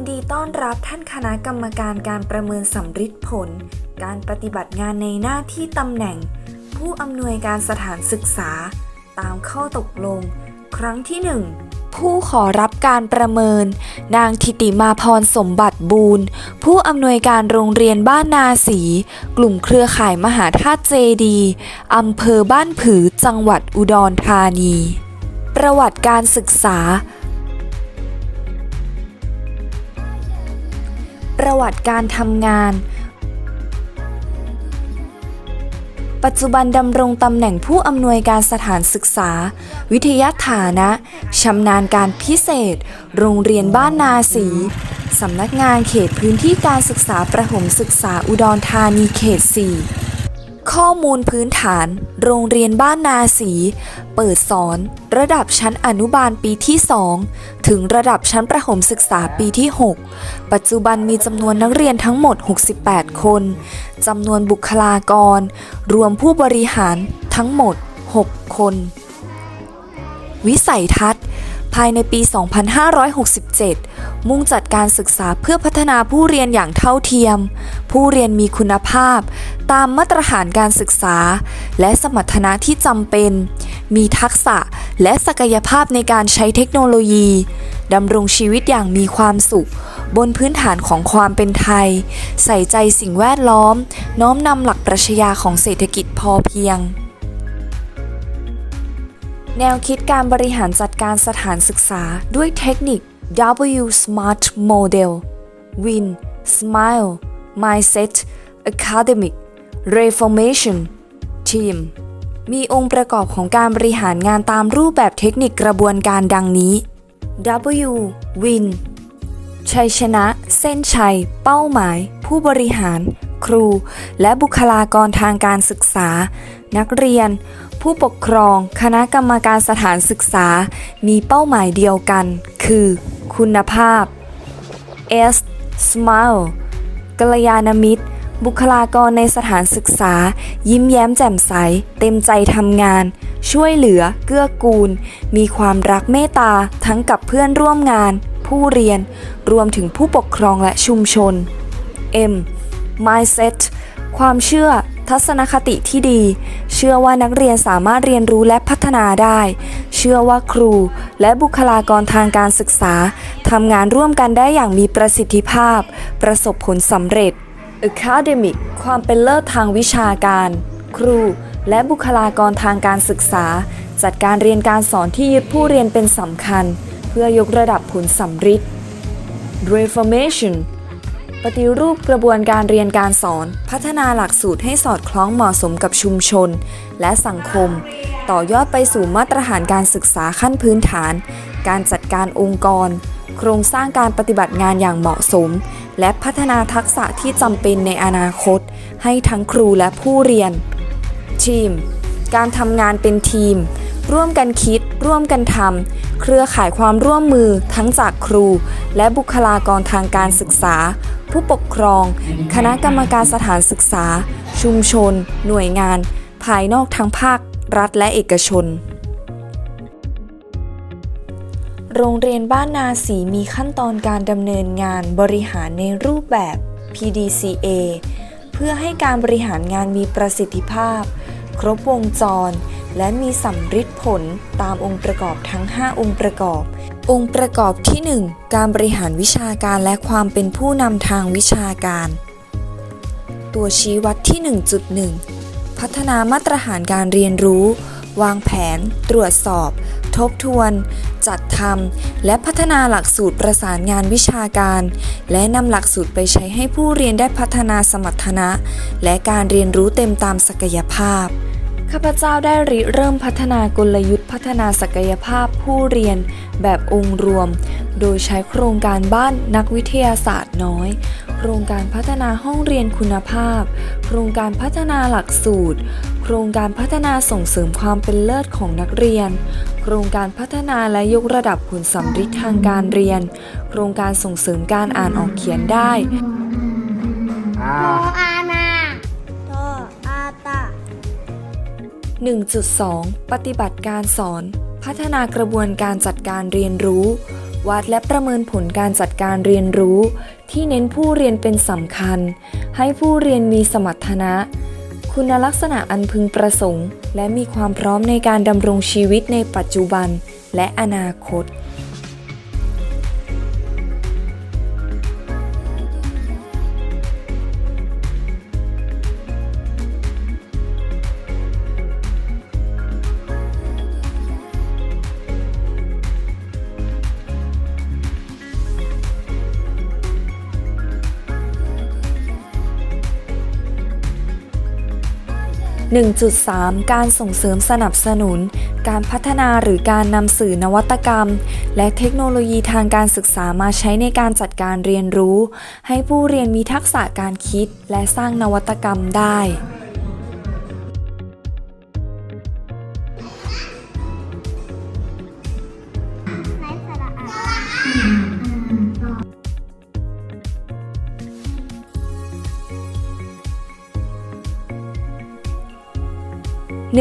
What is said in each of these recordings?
นดีต้อนรับท่านคณะกรรมการการประเมินสำฤทธิผล การปฏิบัติงานในหน้าที่ตำแหน่ง ผู้อำนวยการสถานศึกษา ตามข้อตกลง ครั้งที่ 1 ผู้ขอรับการประเมิน นางทิติมาพรสมบัติบูรณ์ ผู้อำนวยการโรงเรียนบ้านนาสี กลุ่มเครือข่ายมหาธาตุเจดีอำเภอบ้านผือจังหวัดอุดรธานี ประวัติการศึกษา ประวัติการทำงาน ปัจจุบันดำรงตำแหน่งผู้อำนวยการสถานศึกษา วิทยาฐานะชำนาญการพิเศษ โรงเรียนบ้านนาสีสำนักงานเขตพื้นที่การศึกษาประถมศึกษาอุดรธานีเขต 4 ข้อมูลพื้นฐาน โรงเรียนบ้านนาสี เปิดสอน ระดับชั้นอนุบาลปีที่ 2 ถึงระดับชั้นประถมศึกษาปีที่ 6 ปัจจุบันมีจำนวนนักเรียนทั้งหมด 68 คนจำนวนบุคลากร รวมผู้บริหารทั้งหมด 6 คน วิสัยทัศน์ ภายในปี 2567 มุ่งจัดการศึกษาเพื่อพัฒนาผู้เรียนอย่างเท่าเทียม ผู้เรียนมีคุณภาพ ตามมาตรฐานการศึกษา และสมรรถนะที่จำเป็น มีทักษะและศักยภาพในการใช้เทคโนโลยีดำรงชีวิตอย่างมีความสุข บนพื้นฐานของความเป็นไทย ใส่ใจสิ่งแวดล้อม น้อมนำหลักปรัชญาของเศรษฐกิจพอเพียง แนวคิดการบริหารจัดการสถานศึกษาด้วยเทคนิค W Smart Model Win Smile Mindset Academic Reformation Team มีองค์ประกอบของการบริหารงานตามรูปแบบเทคนิคกระบวนการดังนี้ W Win ชัยชนะ เส้นชัย เป้าหมาย ผู้บริหาร ครู และบุคลากรทางการศึกษา นักเรียน ผู้ปกครอง คณะกรรมการสถานศึกษา มีเป้าหมายเดียวกัน คือ คุณภาพ S Smile กัลยาณมิตร บุคลากรในสถานศึกษา ยิ้มแย้มแจ่มใส เต็มใจทำงาน ช่วยเหลือ เกื้อกูล มีความรักเมตตา ทั้งกับเพื่อนร่วมงาน ผู้เรียน รวมถึงผู้ปกครองและชุมชน M Mindset ความเชื่อ ทัศนคติที่ดี เชื่อว่านักเรียนสามารถเรียนรู้และพัฒนาได้ เชื่อว่าครูและบุคลากรทางการศึกษาทำงานร่วมกันได้อย่างมีประสิทธิภาพ ประสบผลสำเร็จ Academic ความเป็นเลิศทางวิชาการ ครู และบุคลากรทางการศึกษา จัดการเรียนการสอนที่ยึดผู้เรียนเป็นสำคัญ เพื่อยกระดับผลสำฤทธิ์ Reformation ปฏิรูปกระบวนการเรียนการสอน พัฒนาหลักสูตรให้สอดคล้องเหมาะสมกับชุมชน และสังคม ต่อยอดไปสู่มาตรฐานการศึกษาขั้นพื้นฐาน การจัดการองค์กร โครงสร้างการปฏิบัติงานอย่างเหมาะสม และพัฒนาทักษะที่จำเป็นในอนาคต ให้ทั้งครูและผู้เรียน ทีม การทำงานเป็นทีม ร่วมกันคิด ร่วมกันทำเครือข่ายความร่วมมือทั้งจากครู และบุคลากรทางการศึกษา ผู้ปกครอง คณะกรรมการสถานศึกษา ชุมชน หน่วยงาน ภายนอกทั้งภาค รัฐและเอกชน โรงเรียนบ้านนาสีมีขั้นตอนการดำเนินงานบริหารในรูปแบบ PDCA เพื่อให้การบริหารงานมีประสิทธิภาพ ครบวงจร และมีสำฤทธิ์ผลตามองค์ประกอบทั้ง 5 องค์ประกอบ องค์ประกอบที่ 1 การบริหารวิชาการและความเป็นผู้นำทางวิชาการ ตัวชี้วัดที่ 1.1 พัฒนามาตรฐานการเรียนรู้ วางแผน ตรวจสอบ ทบทวน จัดทำและพัฒนาหลักสูตรประสานงานวิชาการ และนำหลักสูตรไปใช้ให้ผู้เรียนได้พัฒนาสมรรถนะ และการเรียนรู้เต็มตามศักยภาพ ข้าพเจ้าได้ริเริ่มพัฒนากลยุทธ์พัฒนาศักยภาพผู้เรียนแบบองค์รวม โดยใช้โครงการบ้านนักวิทยาศาสตร์น้อย โครงการพัฒนาห้องเรียนคุณภาพ โครงการพัฒนาหลักสูตร โครงการพัฒนาส่งเสริมความเป็นเลิศของนักเรียน โครงการพัฒนาและยกระดับผลสำฤทธิ์ทางการเรียน โครงการส่งเสริมการอ่านออกเขียนได้อ่าโมอาน 1.2 ปฏิบัติการสอน พัฒนากระบวนการจัดการเรียนรู้ วัดและประเมินผลการจัดการเรียนรู้ ที่เน้นผู้เรียนเป็นสำคัญ ให้ผู้เรียนมีสมรรถนะ คุณลักษณะอันพึงประสงค์ และมีความพร้อมในการดำรงชีวิตในปัจจุบันและอนาคต 1.3 การส่งเสริมสนับสนุน การพัฒนาหรือการนำสื่อนวัตกรรม และเทคโนโลยีทางการศึกษามาใช้ในการจัดการเรียนรู้ ให้ผู้เรียนมีทักษะการคิดและสร้างนวัตกรรมได้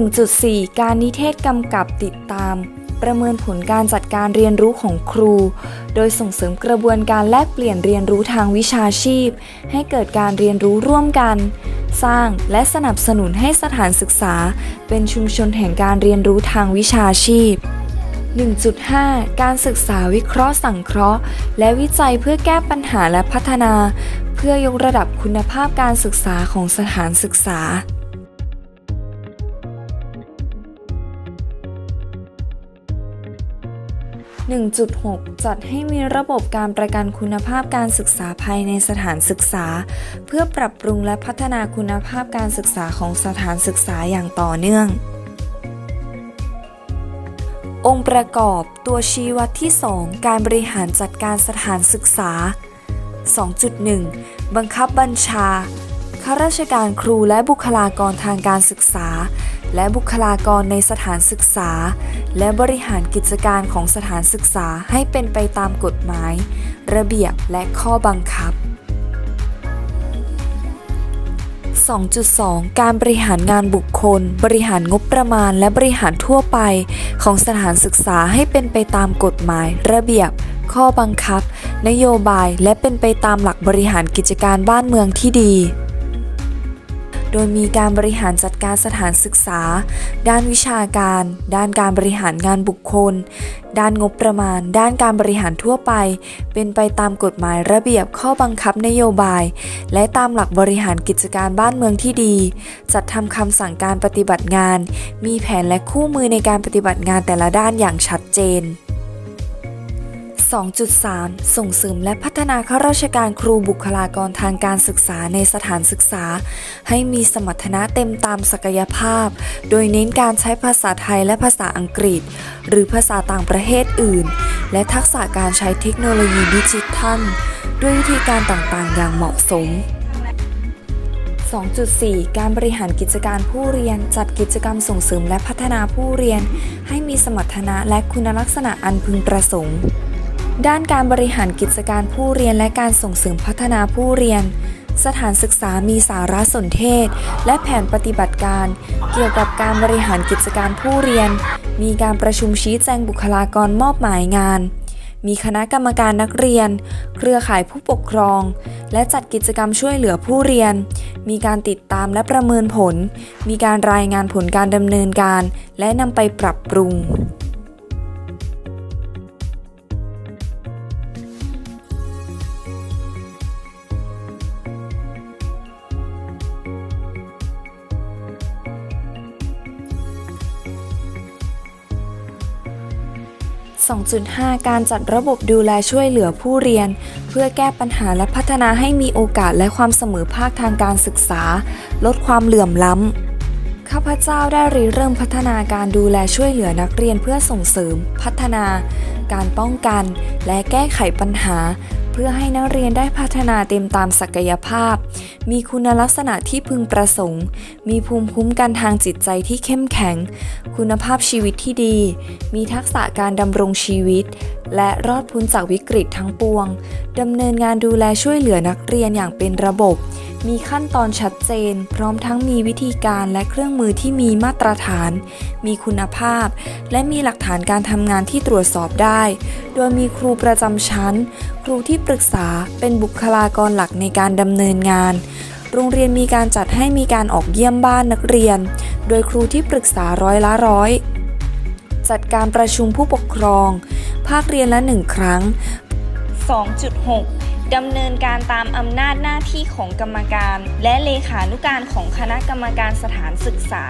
1.4 การนิเทศกำกับติดตาม ประเมินผลการจัดการเรียนรู้ของครู โดยส่งเสริมกระบวนการแลกเปลี่ยนเรียนรู้ทางวิชาชีพ ให้เกิดการเรียนรู้ร่วมกัน สร้างและสนับสนุนให้สถานศึกษา เป็นชุมชนแห่งการเรียนรู้ทางวิชาชีพ 1.5 การศึกษาวิเคราะห์สังเคราะห์ และวิจัยเพื่อแก้ปัญหาและพัฒนา เพื่อยกระดับคุณภาพการศึกษาของสถานศึกษา 1.6 จัดให้มีระบบการประกันคุณภาพการศึกษาภายในสถานศึกษา เพื่อปรับปรุงและพัฒนาคุณภาพการศึกษาของสถานศึกษาอย่างต่อเนื่อง องค์ประกอบตัวชี้วัดที่ 2 การบริหารจัดการสถานศึกษา 2.1 บังคับบัญชาข้าราชการครูและบุคลากรทางการศึกษา และบุคลากรในสถานศึกษา และบริหารกิจการของสถานศึกษาให้เป็นไปตามกฎหมาย ระเบียบและข้อบังคับ 2.2 การบริหารงานบุคคล บริหารงบประมาณ และบริหารทั่วไป ของสถานศึกษาให้เป็นไปตามกฎหมาย ระเบียบ ข้อบังคับ นโยบาย และเป็นไปตามหลักบริหารกิจการบ้านเมืองที่ดี โดยมีการบริหารจัดการสถานศึกษา ด้านวิชาการ ด้านการบริหารงานบุคคล ด้านงบประมาณ ด้านการบริหารทั่วไป เป็นไปตามกฎหมายระเบียบข้อบังคับนโยบาย และตามหลักบริหารกิจการบ้านเมืองที่ดี จัดทำคำสั่งการปฏิบัติงาน มีแผนและคู่มือในการปฏิบัติงานแต่ละด้านอย่างชัดเจน 2.3 ส่งเสริมและพัฒนาข้าราชการครูบุคลากรทางการศึกษาในสถานศึกษา ให้มีสมรรถนะเต็มตามศักยภาพ โดยเน้นการใช้ภาษาไทยและภาษาอังกฤษ หรือภาษาต่างประเทศอื่น และทักษะการใช้เทคโนโลยีดิจิทัล ด้วยวิธีการต่างๆ อย่างเหมาะสม2.4 การบริหารกิจการผู้เรียน จัดกิจกรรมส่งเสริมและพัฒนาผู้เรียน ให้มีสมรรถนะและคุณลักษณะอันพึงประสงค์ ด้านการบริหารกิจการผู้เรียนและการส่งเสริมพัฒนาผู้เรียน สถานศึกษามีสารสนเทศ และแผนปฏิบัติการ เกี่ยวกับการบริหารกิจการผู้เรียน มีการประชุมชี้แจงบุคลากรมอบหมายงาน มีคณะกรรมการนักเรียน เครือข่ายผู้ปกครอง และจัดกิจกรรมช่วยเหลือผู้เรียน มีการติดตามและประเมินผล มีการรายงานผลการดำเนินการ และนำไปปรับปรุง 2.5 การจัดระบบดูแลช่วยเหลือผู้เรียน เพื่อแก้ปัญหาและพัฒนาให้มีโอกาสและความเสมอภาคทางการศึกษา ลดความเหลื่อมล้ำ ข้าพเจ้าได้ริเริ่มพัฒนาการดูแลช่วยเหลือนักเรียนเพื่อส่งเสริม พัฒนา การป้องกัน และแก้ไขปัญหา เพื่อให้นักเรียนได้พัฒนาเต็มตามศักยภาพ มีคุณลักษณะที่พึงประสงค์ มีภูมิคุ้มกันทางจิตใจที่เข้มแข็ง คุณภาพชีวิตที่ดี มีทักษะการดำรงชีวิตและรอดพ้นจากวิกฤตทั้งปวงดำเนินงานดูแลช่วยเหลือนักเรียนอย่างเป็นระบบ มีขั้นตอนชัดเจน พร้อมทั้งมีวิธีการและเครื่องมือที่มีมาตรฐาน มีคุณภาพ และมีหลักฐานการทำงานที่ตรวจสอบได้ โดยมีครูประจำชั้น ครูที่ปรึกษาเป็นบุคลากรหลักในการดำเนินงาน โรงเรียนมีการจัดให้มีการออกเยี่ยมบ้านนักเรียน โดยครูที่ปรึกษาร้อยละร้อยจัดการประชุมผู้ปกครอง ภาคเรียนละหนึ่งครั้ง 2.6 ดำเนินการตามอำนาจหน้าที่ของกรรมการ และเลขานุการของคณะกรรมการสถานศึกษา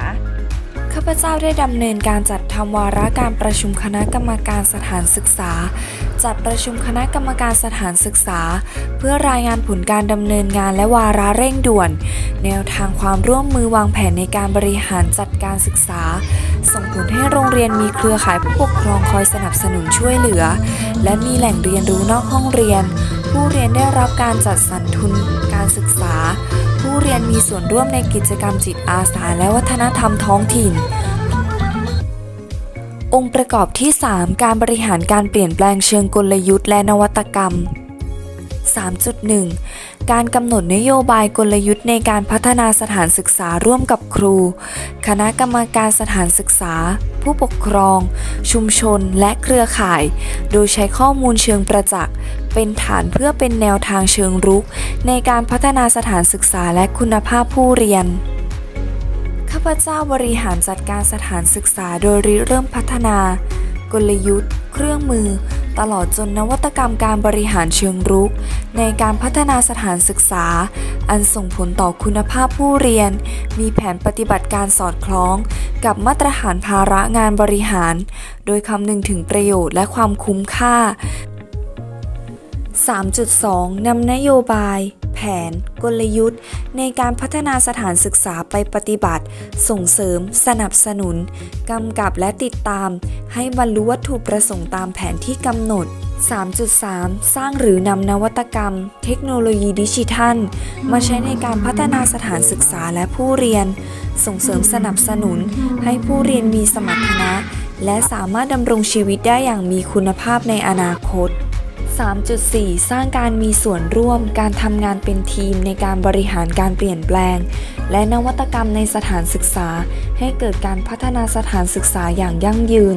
ข้าพเจ้าได้ดำเนินการจัดทำวาระการประชุมคณะกรรมการสถานศึกษา จัดประชุมคณะกรรมการสถานศึกษา เพื่อรายงานผลการดำเนินงานและวาระเร่งด่วน แนวทางความร่วมมือวางแผนในการบริหารจัดการศึกษา ส่งผลให้โรงเรียนมีเครือข่ายผู้ปกครองคอยสนับสนุนช่วยเหลือ และมีแหล่งเรียนรู้นอกห้องเรียน ผู้เรียนได้รับการจัดสรรทุนการศึกษา ผู้เรียนมีส่วนร่วมในกิจกรรมจิตอาสาและวัฒนธรรมท้องถิ่น องค์ประกอบที่ 3 การบริหารการเปลี่ยนแปลงเชิงกลยุทธ์และนวัตกรรม 3.1 การกำหนดนโยบายกลยุทธ์ในการพัฒนาสถานศึกษาร่วมกับครู คณะกรรมการสถานศึกษา ผู้ปกครอง ชุมชน และเครือข่าย โดยใช้ข้อมูลเชิงประจักษ์เป็นฐานเพื่อเป็นแนวทางเชิงรุก ในการพัฒนาสถานศึกษาและคุณภาพผู้เรียนข้าพเจ้าบริหารจัดการสถานศึกษาโดยริเริ่มพัฒนา กลยุทธ์ เครื่องมือ ตลอดจนนวัตกรรมการบริหารเชิงรุก ในการพัฒนาสถานศึกษา อันส่งผลต่อคุณภาพผู้เรียน มีแผนปฏิบัติการสอดคล้อง กับมาตรฐานภาระงานบริหาร โดยคำนึงถึงประโยชน์และความคุ้มค่า 3.2 นำนโยบาย แผน กลยุทธ์ ในการพัฒนาสถานศึกษาไปปฏิบัติ ส่งเสริม สนับสนุน กำกับและติดตาม ให้บรรลุวัตถุประสงค์ตามแผนที่กำหนด 3.3 สร้างหรือนำนวัตกรรม เทคโนโลยีดิจิทัล มาใช้ในการพัฒนาสถานศึกษาและผู้เรียน ส่งเสริมสนับสนุน ให้ผู้เรียนมีสมรรถนะ และสามารถดำรงชีวิตได้อย่างมีคุณภาพในอนาคต 3.4 สร้างการมีส่วนร่วม การทำงานเป็นทีมในการบริหารการเปลี่ยนแปลง และนวัตกรรมในสถานศึกษา ให้เกิดการพัฒนาสถานศึกษาอย่างยั่งยืน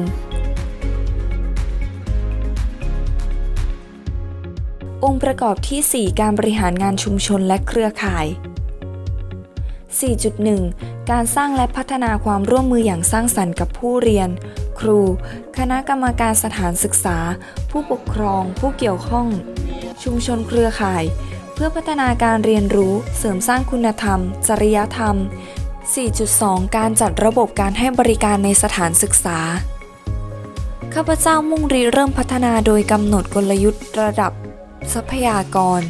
องค์ประกอบที่ 4 การบริหารงานชุมชนและเครือข่าย 4.1 การสร้างและพัฒนาความร่วมมืออย่างสร้างสรรค์กับผู้เรียน ครู คณะกรรมการสถานศึกษา ผู้ปกครอง ผู้เกี่ยวข้อง ชุมชนเครือข่าย เพื่อพัฒนาการเรียนรู้เสริมสร้างคุณธรรม จริยธรรม 4.2 การจัดระบบการให้บริการในสถานศึกษา ข้าพเจ้ามุ่งริเริ่มพัฒนาโดยกำหนดกลยุทธ์ระดับ ทรัพยากร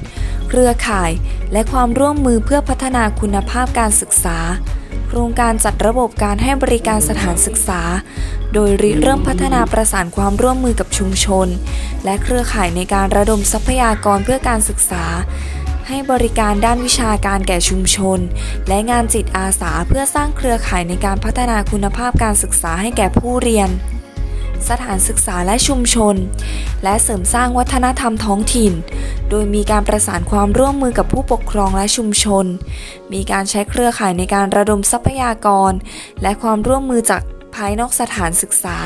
เครือข่าย และความร่วมมือเพื่อพัฒนาคุณภาพการศึกษา โครงการจัดระบบการให้บริการสถานศึกษา โดยริเริ่มพัฒนาประสานความร่วมมือกับชุมชน และเครือข่ายในการระดมทรัพยากรเพื่อการศึกษา ให้บริการด้านวิชาการแก่ชุมชน และงานจิตอาสาเพื่อสร้างเครือข่ายในการพัฒนาคุณภาพการศึกษาให้แก่ผู้เรียน สถานศึกษาและชุมชน และเสริมสร้างวัฒนธรรมท้องถิ่น โดยมีการประสานความร่วมมือกับผู้ปกครองและชุมชน มีการใช้เครือข่ายในการระดมทรัพยากร และความร่วมมือจากภายนอกสถานศึกษา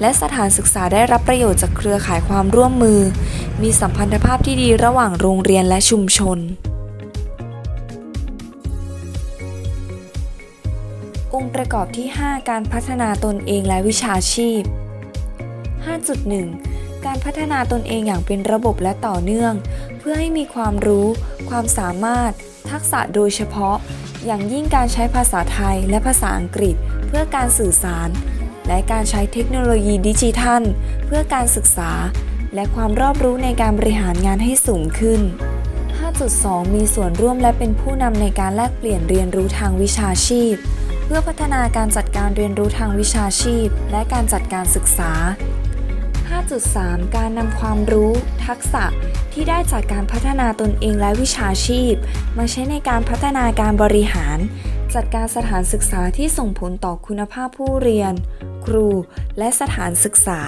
และสถานศึกษาได้รับประโยชน์จากเครือข่ายความร่วมมือ มีสัมพันธภาพที่ดีระหว่างโรงเรียนและชุมชน องค์ประกอบที่ 5 การพัฒนาตนเองและวิชาชีพ 5.1 การพัฒนาตนเองอย่างเป็นระบบและต่อเนื่อง เพื่อให้มีความรู้ ความสามารถ ทักษะโดยเฉพาะ อย่างยิ่งการใช้ภาษาไทยและภาษาอังกฤษ เพื่อการสื่อสาร และการใช้เทคโนโลยีดิจิทัล เพื่อการศึกษา และความรอบรู้ในการบริหารงานให้สูงขึ้น 5.2 มีส่วนร่วมและเป็นผู้นำในการแลกเปลี่ยนเรียนรู้ทางวิชาชีพ เพื่อพัฒนาการจัดการเรียนรู้ทางวิชาชีพ และการจัดการศึกษา 5.3 การนำความรู้ ทักษะที่ได้จากการพัฒนาตนเองและวิชาชีพ มาใช้ในการพัฒนาการบริหาร จัดการสถานศึกษาที่ส่งผลต่อคุณภาพผู้เรียน ครู และสถานศึกษา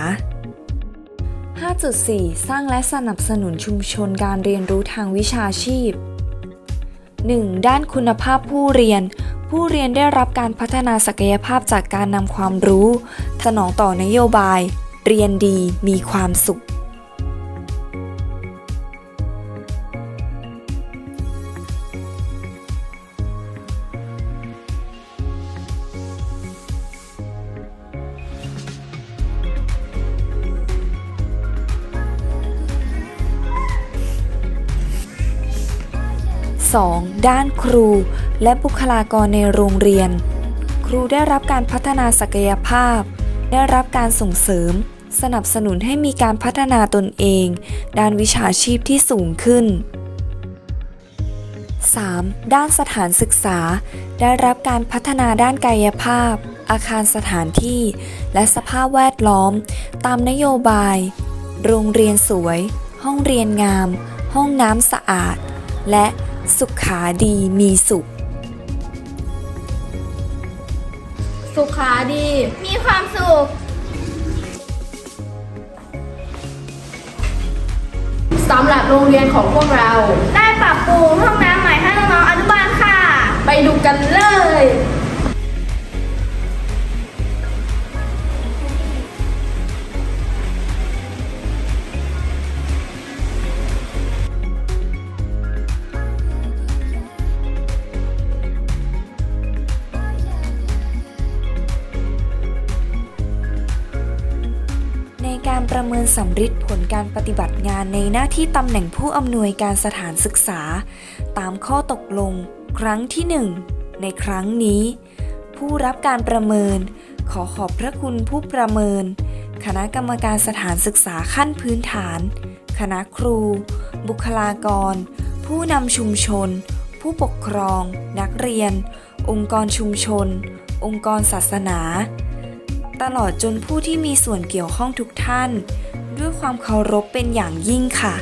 5.4 สร้างและสนับสนุนชุมชนการเรียนรู้ทางวิชาชีพ 1. ด้านคุณภาพผู้เรียน ผู้เรียนได้รับการพัฒนาศักยภาพจากการนำความรู้ สนองต่อนโยบาย เรียนดีมีความสุข 2. ด้านครูและบุคลากรในโรงเรียน ครูได้รับการพัฒนาศักยภาพ ได้รับการส่งเสริม สนับสนุนให้มีการพัฒนาตนเอง ด้านวิชาชีพที่สูงขึ้น 3. ด้านสถานศึกษา ได้รับการพัฒนาด้านกายภาพ อาคารสถานที่ และสภาพแวดล้อม ตามนโยบาย โรงเรียนสวย ห้องเรียนงาม ห้องน้ำสะอาด และสุขาดีมีสุข สุขาดี มีความสุข สำหรับโรงเรียนของพวกเรา ได้ปรับปรุงห้องน้ำใหม่ให้น้องๆอนุบาลค่ะ ไปดูกันเลย สำฤทธิ์ผลการปฏิบัติงานในหน้าที่ตำแหน่งผู้อำนวยการสถานศึกษา ตามข้อตกลง ครั้งที่ 1 ในครั้งนี้ ผู้รับการประเมิน ขอขอบพระคุณผู้ประเมิน คณะกรรมการสถานศึกษาขั้นพื้นฐาน คณะครู บุคลากร ผู้นำชุมชน ผู้ปกครอง นักเรียน องค์กรชุมชน องค์กรศาสนาตลอดจนผู้ที่มีส่วนเกี่ยวข้องทุกท่าน ด้วยความเคารพเป็นอย่างยิ่งค่ะ